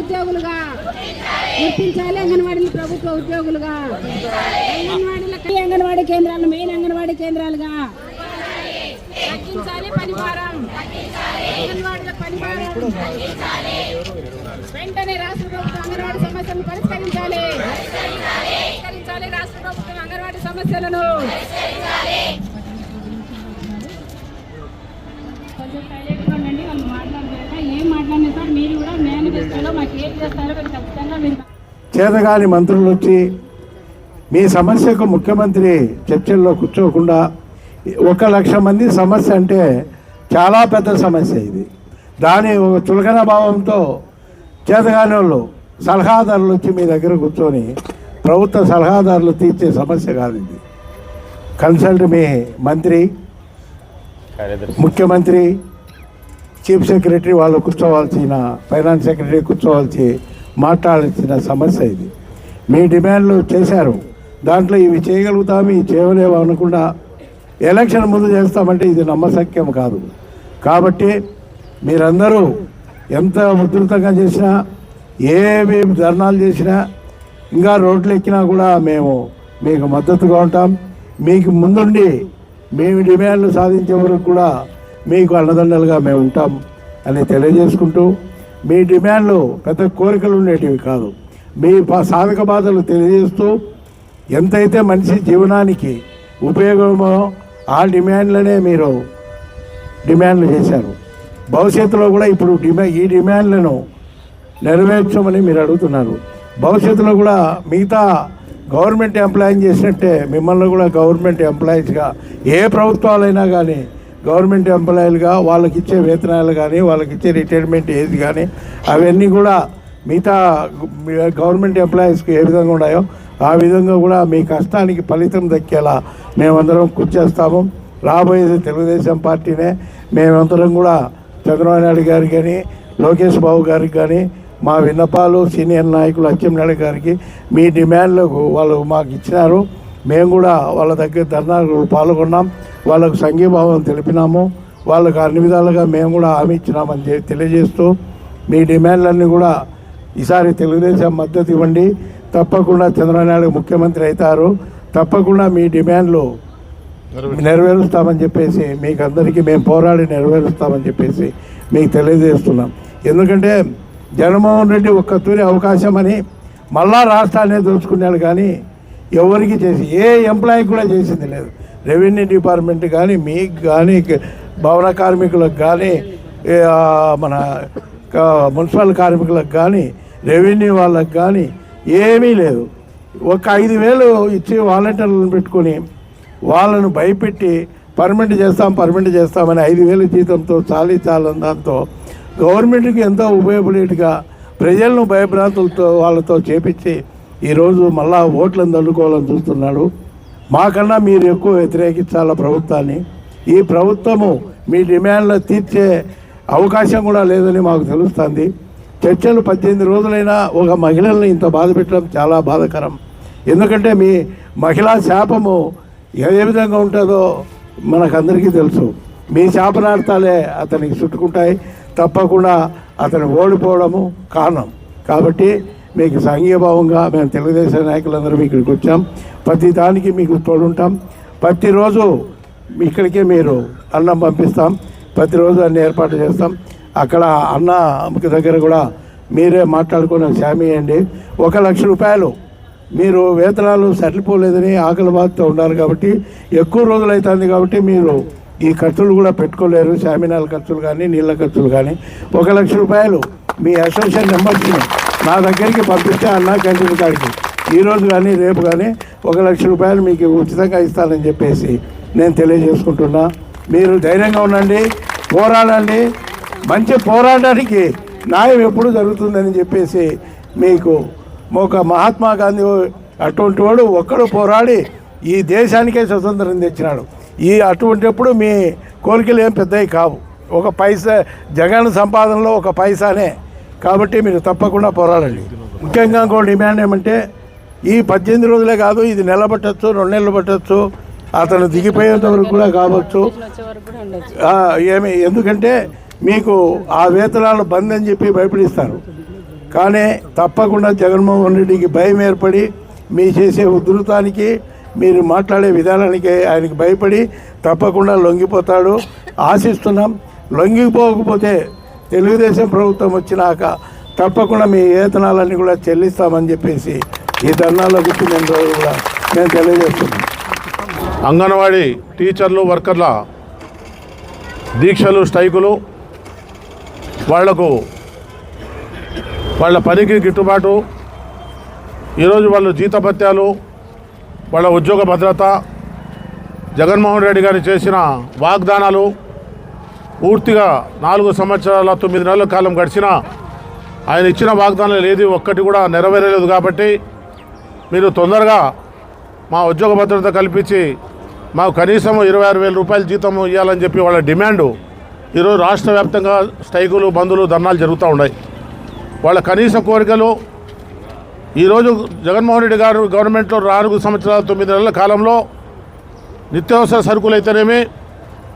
ఉద్యోగులుగా గుర్తించాలి అంగన్వాడీలు ప్రభుత్వ ఉద్యోగులుగా. అంగన్వాడీల అంగన్వాడీ కేంద్రాలు మెయిన్ అంగన్వాడీ కేంద్రాలుగా తగ్గించాలి పనిభారం అంగన్వాడీల పనిభారం వెంటనే రాష్ట్ర ప్రభుత్వం అంగన్వాడీ సమస్యలను పరిష్కరించాలి. పరిష్కరించాలి రాష్ట్ర ప్రభుత్వం అంగన్వాడీ సమస్యలను. కొంచెం ఉండండి వాళ్ళు ఏం మాట్లాడినా సార్ మీరు కూడా మేనిఫెస్టోలో మాకు ఏం చేస్తారో మీరు ఖచ్చితంగా మీరు చేతగాని మంత్రులు వచ్చి మీ సమస్యకు ముఖ్యమంత్రి చర్చల్లో కూర్చోకుండా ఒక లక్ష మంది సమస్య అంటే చాలా పెద్ద సమస్య ఇది. దాని ఒక చులకన భావంతో చేతగాని వాళ్ళు సలహాదారులు వచ్చి మీ దగ్గర కూర్చొని ప్రభుత్వ సలహాదారులు తీర్చే సమస్య కాదు ఇది. కన్సల్ట్ మీ మంత్రి ముఖ్యమంత్రి చీఫ్ సెక్రటరీ వాళ్ళు కూర్చోవాల్సిన ఫైనాన్స్ సెక్రటరీ కూర్చోవాల్సి మాట్లాడాల్సిన సమస్య ఇది. మీ డిమాండ్లు చేశారు. దాంట్లో ఇవి చేయగలుగుతాము ఇవి చేయలేము అనకుండా ఎలక్షన్ ముందు చేస్తామంటే ఇది నమ్మశక్యం కాదు. కాబట్టి మీరందరూ ఎంత ఉధృతంగా చేసినా ఏమి ధర్నాలు చేసినా ఇంకా రోడ్లు ఎక్కినా కూడా మేము మీకు మద్దతుగా ఉంటాం. మీకు ముందుండి మేము డిమాండ్లు సాధించే వరకు కూడా మీకు అన్నదండలుగా మేము ఉంటాం అని తెలియజేసుకుంటూ మీ డిమాండ్లు పెద్ద కోరికలు ఉండేటివి కాదు. మీ సాధక బాధలు తెలియజేస్తూ ఎంతైతే మనిషి జీవనానికి ఉపయోగమో ఆ డిమాండ్లనే మీరు డిమాండ్లు చేశారు. భవిష్యత్తులో కూడా ఇప్పుడు డిమా ఈ డిమాండ్లను నెరవేర్చమని మీరు అడుగుతున్నారు. భవిష్యత్తులో కూడా మిగతా గవర్నమెంట్ ఎంప్లాయీ చేసినట్టే మిమ్మల్ని కూడా గవర్నమెంట్ ఎంప్లాయీస్గా ఏ ప్రభుత్వాలైనా కానీ గవర్నమెంట్ ఎంప్లాయీలుగా వాళ్ళకి ఇచ్చే వేతనాలు కానీ వాళ్ళకి ఇచ్చే రిటైర్మెంట్ ఏజ్ కానీ అవన్నీ కూడా మిగతా గవర్నమెంట్ ఎంప్లాయీస్కి ఏ విధంగా ఉన్నాయో ఆ విధంగా కూడా మీ కష్టానికి ఫలితం దక్కేలా మేమందరం కృషి చేస్తాము. రాబోయేది తెలుగుదేశం పార్టీనే. మేమందరం కూడా చంద్రబాబు నాయుడు గారికి కానీ లోకేష్ బాబు గారికి కానీ మా విన్నపాలు సీనియర్ నాయకులు అచ్చెన్నాయుడు గారికి మీ డిమాండ్లకు వాళ్ళు మాకు ఇచ్చినారు. మేము కూడా వాళ్ళ దగ్గర ధర్నాలు పాల్గొన్నాం. వాళ్ళకు సంఘీభావం తెలిపినాము. వాళ్ళకు అన్ని విధాలుగా మేము కూడా హామీ ఇచ్చినామని తెలియజేస్తూ మీ డిమాండ్లన్నీ కూడా ఈసారి తెలుగుదేశం మద్దతు ఇవ్వండి. తప్పకుండా చంద్రబాబు నాయుడు ముఖ్యమంత్రి అవుతారు. తప్పకుండా మీ డిమాండ్లు నెరవేరుస్తామని చెప్పేసి మీకు అందరికీ మేము పోరాడి నెరవేరుస్తామని చెప్పేసి మీకు తెలియజేస్తున్నాం. ఎందుకంటే జగన్మోహన్ రెడ్డి ఒక్క తూరి అవకాశం అని మళ్ళా రాష్ట్రాన్ని దోచుకున్నాడు కానీ ఎవరికి చేసి ఏ ఎంప్లాయీ కూడా చేసింది లేదు. రెవెన్యూ డిపార్ట్మెంట్ కానీ మీకు కానీ భవన కార్మికులకు కానీ మన మున్సిపల్ కార్మికులకు కానీ రెవెన్యూ వాళ్ళకి కానీ ఏమీ లేదు. ఒక ఐదు వేలు ఇచ్చి వాలంటీర్లను పెట్టుకొని వాళ్ళను భయపెట్టి పర్మనెంట్ చేస్తాం పర్మనెంట్ చేస్తామని ఐదు వేల జీతంతో చాలీ చాలని దాంతో గవర్నమెంట్కి ఎంతో ఉపయోగపడేట్టుగా ప్రజలను భయభ్రాంతులతో వాళ్ళతో చేపించి ఈరోజు మళ్ళా ఓట్లను తల్లుకోవాలని చూస్తున్నాడు. మాకన్నా మీరు ఎక్కువ వ్యతిరేకించాల ప్రభుత్వాన్ని. ఈ ప్రభుత్వము మీ డిమాండ్లు తీర్చే అవకాశం కూడా లేదని మాకు తెలుస్తుంది. చర్చలు పద్దెనిమిది రోజులైనా ఒక మహిళల్ని ఇంత బాధ పెట్టడం చాలా బాధకరం. ఎందుకంటే మీ మహిళా శాపము ఏ విధంగా ఉంటుందో మనకందరికీ తెలుసు. మీ శాపనార్థాలే అతనికి చుట్టుకుంటాయి. తప్పకుండా అతను ఓడిపోవడము కారణం. కాబట్టి మీకు సంఘీభావంగా మేము తెలుగుదేశం నాయకులందరం ఇక్కడికి వచ్చాం. ప్రతి దానికి మీకు తోడుంటాం. ప్రతిరోజు ఇక్కడికే మీరు అన్నం పంపిస్తాం. ప్రతిరోజు అన్ని ఏర్పాటు చేస్తాం. అక్కడ అన్న అమ్మకి దగ్గర కూడా మీరే మాట్లాడుకున్న శామీ అండి. ఒక లక్ష రూపాయలు. మీరు వేతనాలు సరిపోలేదని ఆకలి బాధతో ఉన్నారు కాబట్టి ఎక్కువ రోజులు అవుతుంది కాబట్టి మీరు ఈ ఖర్చులు కూడా పెట్టుకోలేరు. శామినాల ఖర్చులు కానీ నీళ్ళ ఖర్చులు కానీ. ఒక లక్ష రూపాయలు. మీ అసోసియేషన్ నెంబర్స్ని నా దగ్గరికి పంపిస్తే అన్నా కంటిన్యూ కాడికి ఈరోజు కానీ రేపు కానీ ఒక లక్ష రూపాయలు మీకు ఉచితంగా ఇస్తానని చెప్పేసి నేను తెలియజేసుకుంటున్నా. మీరు ధైర్యంగా ఉండండి పోరాడండి. మంచి పోరాటానికి న్యాయం ఎప్పుడు జరుగుతుందని చెప్పేసి మీకు ఒక మహాత్మా గాంధీ అటువంటి వాడు ఒక్కడు పోరాడి ఈ దేశానికే స్వతంత్రం తెచ్చినాడు. ఈ అటువంటిప్పుడు మీ కోరికలు ఏం పెద్దవి కావు. ఒక పైసా జగన్ సంపాదనలో ఒక పైసానే కాబట్టి మీరు తప్పకుండా పోరాడండి. ముఖ్యంగా ఇంకో డిమాండ్ ఏమంటే ఈ పద్దెనిమిది రోజులే కాదు ఇది నెల పట్టచ్చు రెండు నెలలు పట్టచ్చు అతను దిగిపోయేంత వరకు కూడా కావచ్చు. ఏమి ఎందుకంటే మీకు ఆ వేతనాలు బంద్ అని చెప్పి భయపడిస్తారు. కానీ తప్పకుండా జగన్మోహన్ రెడ్డికి భయం ఏర్పడి మీ చేసే ఉధృతానికి మీరు మాట్లాడే విధానానికి ఆయనకి భయపడి తప్పకుండా లొంగిపోతాడు. ఆశిస్తున్నాం లొంగిపోకపోతే తెలుగుదేశం ప్రభుత్వం వచ్చినాక తప్పకుండా మీ వేతనాలన్నీ కూడా చెల్లిస్తామని చెప్పేసి ఈ ధర్నాలో కూర్చున్న రోజు కూడా మేము తెలియజేస్తున్నాం అంగన్వాడీ టీచర్లు వర్కర్ల దీక్షలు స్ట్రైకులు వాళ్ళకు వాళ్ళ పనికి గిట్టుబాటు ఈరోజు వాళ్ళు జీతభత్యాలు వాళ్ళ ఉద్యోగ భద్రత జగన్మోహన్ రెడ్డి గారు చేసిన వాగ్దానాలు పూర్తిగా నాలుగు సంవత్సరాల తొమ్మిది నెలల కాలం గడిచినా ఆయన ఇచ్చిన వాగ్దానాలు ఏది ఒక్కటి కూడా నెరవేరలేదు కాబట్టి మీరు తొందరగా మా ఉద్యోగ భద్రత కల్పించి మాకు కనీసం ఇరవై ఆరు వేల రూపాయల జీతం ఇవ్వాలని చెప్పి వాళ్ళ డిమాండు ఈరోజు రాష్ట్ర వ్యాప్తంగా స్ట్రైకులు బంధులు ధర్నాలు జరుగుతూ ఉన్నాయి. వాళ్ళ కనీస కోరికలు ఈరోజు జగన్మోహన్ రెడ్డి గారు గవర్నమెంట్లో నాలుగు సంవత్సరాల తొమ్మిది నెలల కాలంలో నిత్యావసర సరుకులు అయితేనేమి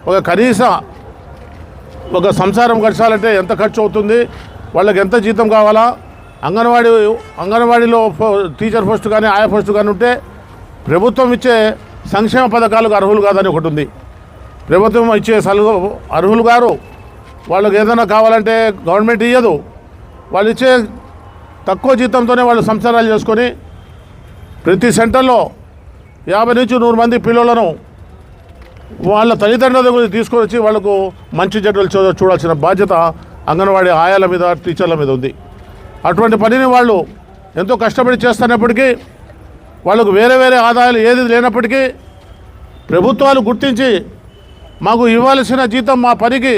ఒక కనీస ఒక సంసారం గడచాలంటే ఎంత ఖర్చు అవుతుంది? వాళ్ళకి ఎంత జీతం కావాలా? అంగన్వాడీ అంగన్వాడీలో టీచర్ పోస్ట్ కానీ ఆయా పోస్ట్ కానీ ఉంటే ప్రభుత్వం ఇచ్చే సంక్షేమ పథకాలకు అర్హులు కాదని ఒకటి ఉంది. ప్రభుత్వం ఇచ్చే సలుగు అర్హులు గారు. వాళ్ళకి ఏదైనా కావాలంటే గవర్నమెంట్ ఇయ్యదు. వాళ్ళు ఇచ్చే తక్కువ జీతంతోనే వాళ్ళు సంసారాలు చేసుకొని ప్రతి సెంటర్లో యాభై నుంచి నూరు మంది పిల్లలను వాళ్ళ తల్లిదండ్రుల గురించి తీసుకొని వచ్చి వాళ్ళకు మంచి చెడ్డలు చూ చూడాల్సిన బాధ్యత అంగన్వాడీ ఆయాల మీద టీచర్ల మీద ఉంది. అటువంటి పనిని వాళ్ళు ఎంతో కష్టపడి చేస్తున్నప్పటికీ వాళ్ళకు వేరే వేరే ఆదాయాలు ఏది లేనప్పటికీ ప్రభుత్వాలు గుర్తించి మాకు ఇవ్వాల్సిన జీతం మా పనికి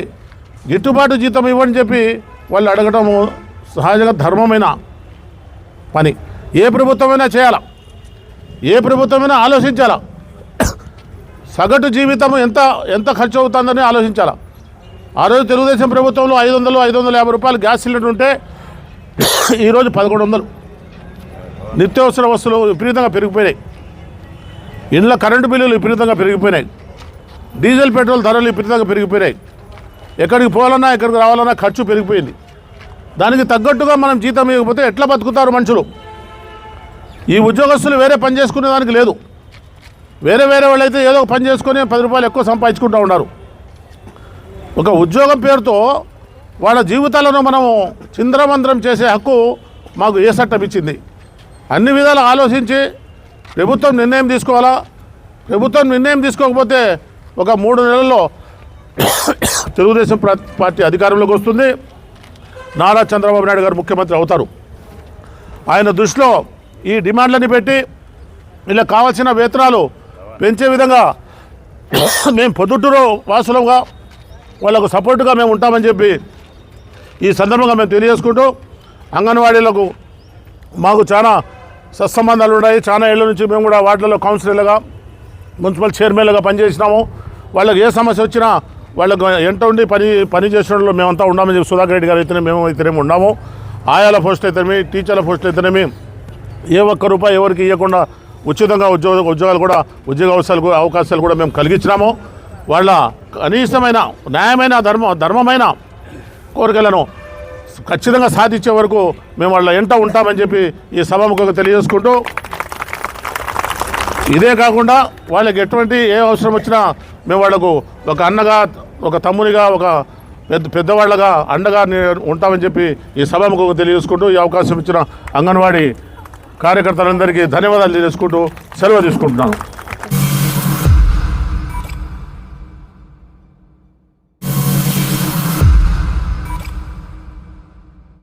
గిట్టుబాటు జీతం ఇవ్వని చెప్పి వాళ్ళు అడగటము సహజంగా ధర్మమైన పని. ఏ ప్రభుత్వమైనా చేయాలా? ఏ ప్రభుత్వమైనా ఆలోచించాలా? సగటు జీవితం ఎంత ఎంత ఖర్చు అవుతుందని ఆలోచించాలా? ఆ రోజు తెలుగుదేశం ప్రభుత్వంలో ఐదు వందలు ఐదు వందల యాభై రూపాయలు గ్యాస్ సిలిండర్ ఉంటే ఈరోజు పదకొండు వందలు నిత్యావసర వస్తువులు విపరీతంగా పెరిగిపోయినాయి. ఇండ్ల కరెంటు బిల్లులు విపరీతంగా పెరిగిపోయినాయి. డీజిల్ పెట్రోల్ ధరలు విపరీతంగా పెరిగిపోయినాయి. ఎక్కడికి పోవాలన్నా ఎక్కడికి రావాలన్నా ఖర్చు పెరిగిపోయింది. దానికి తగ్గట్టుగా మనం జీతం ఇవ్వకపోతే ఎట్లా బతుకుతారు మనుషులు? ఈ ఉద్యోగస్తులు వేరే పని చేసుకునే దానికి లేదు. వేరే వేరే వాళ్ళైతే ఏదో ఒక పని చేసుకొని పది రూపాయలు ఎక్కువ సంపాదించుకుంటూ ఉన్నారు. ఒక ఉద్యోగం పేరుతో వాళ్ళ జీవితాలను మనము చింద్రమంద్రం చేసే హక్కు మాకు ఏ చట్టం ఇచ్చింది? అన్ని విధాలు ఆలోచించి ప్రభుత్వం నిర్ణయం తీసుకోవాలా? ప్రభుత్వం నిర్ణయం తీసుకోకపోతే ఒక మూడు నెలల్లో తెలుగుదేశం పార్టీ అధికారంలోకి వస్తుంది. నారా చంద్రబాబు నాయుడు గారు ముఖ్యమంత్రి అవుతారు. ఆయన దృష్టిలో ఈ డిమాండ్లని పెట్టి ఇలా కావాల్సిన వేతనాలు పెంచే విధంగా మేము పొద్దుటూరు వాసులంగా వాళ్ళకు సపోర్టుగా మేము ఉంటామని చెప్పి ఈ సందర్భంగా మేము తెలియజేసుకుంటూ అంగన్వాడీలకు మాకు చాలా సత్సంబంధాలు ఉన్నాయి. చాలా ఏళ్ళ నుంచి మేము కూడా వార్డులలో కౌన్సిలర్లుగా మున్సిపల్ చైర్మన్లుగా పనిచేసినాము. వాళ్ళకి ఏ సమస్య వచ్చినా వాళ్ళకు ఎంట ఉండి పని పని చేసేటప్పుడు మేమంతా ఉన్నామని చెప్పి సుధాకర్ రెడ్డి గారు అయితేనే మేము అయితేనే ఉన్నాము. ఆయాల పోస్ట్ అయితేనేమి టీచర్ల పోస్ట్ అయితేనేమి ఏ ఒక్క రూపాయి ఎవరికి ఇవ్వకుండా ఉచితంగా ఉద్యోగ ఉద్యోగాలు కూడా ఉద్యోగ అవకాశాలు అవకాశాలు కూడా మేము కలిగించినాము. వాళ్ళ కనీసమైన న్యాయమైన ధర్మ ధర్మమైన కోరికలను ఖచ్చితంగా సాధించే వరకు మేము వాళ్ళ ఎంట ఉంటామని చెప్పి ఈ సభముఖంగా తెలియజేసుకుంటూ ఇదే కాకుండా వాళ్ళకి ఎటువంటి ఏ అవసరం వచ్చినా మేము వాళ్ళకు ఒక అన్నగా ఒక తమ్మునిగా ఒక పెద్ద పెద్దవాళ్ళగా అండగా ఉంటామని చెప్పి ఈ సభముఖంగా తెలియజేసుకుంటూ ఈ అవకాశం ఇచ్చిన అంగన్వాడీ కార్యకర్తలందరికీ ధన్యవాదాలు తెలియజేసుకుంటూ సెలవు తీసుకుంటున్నాను.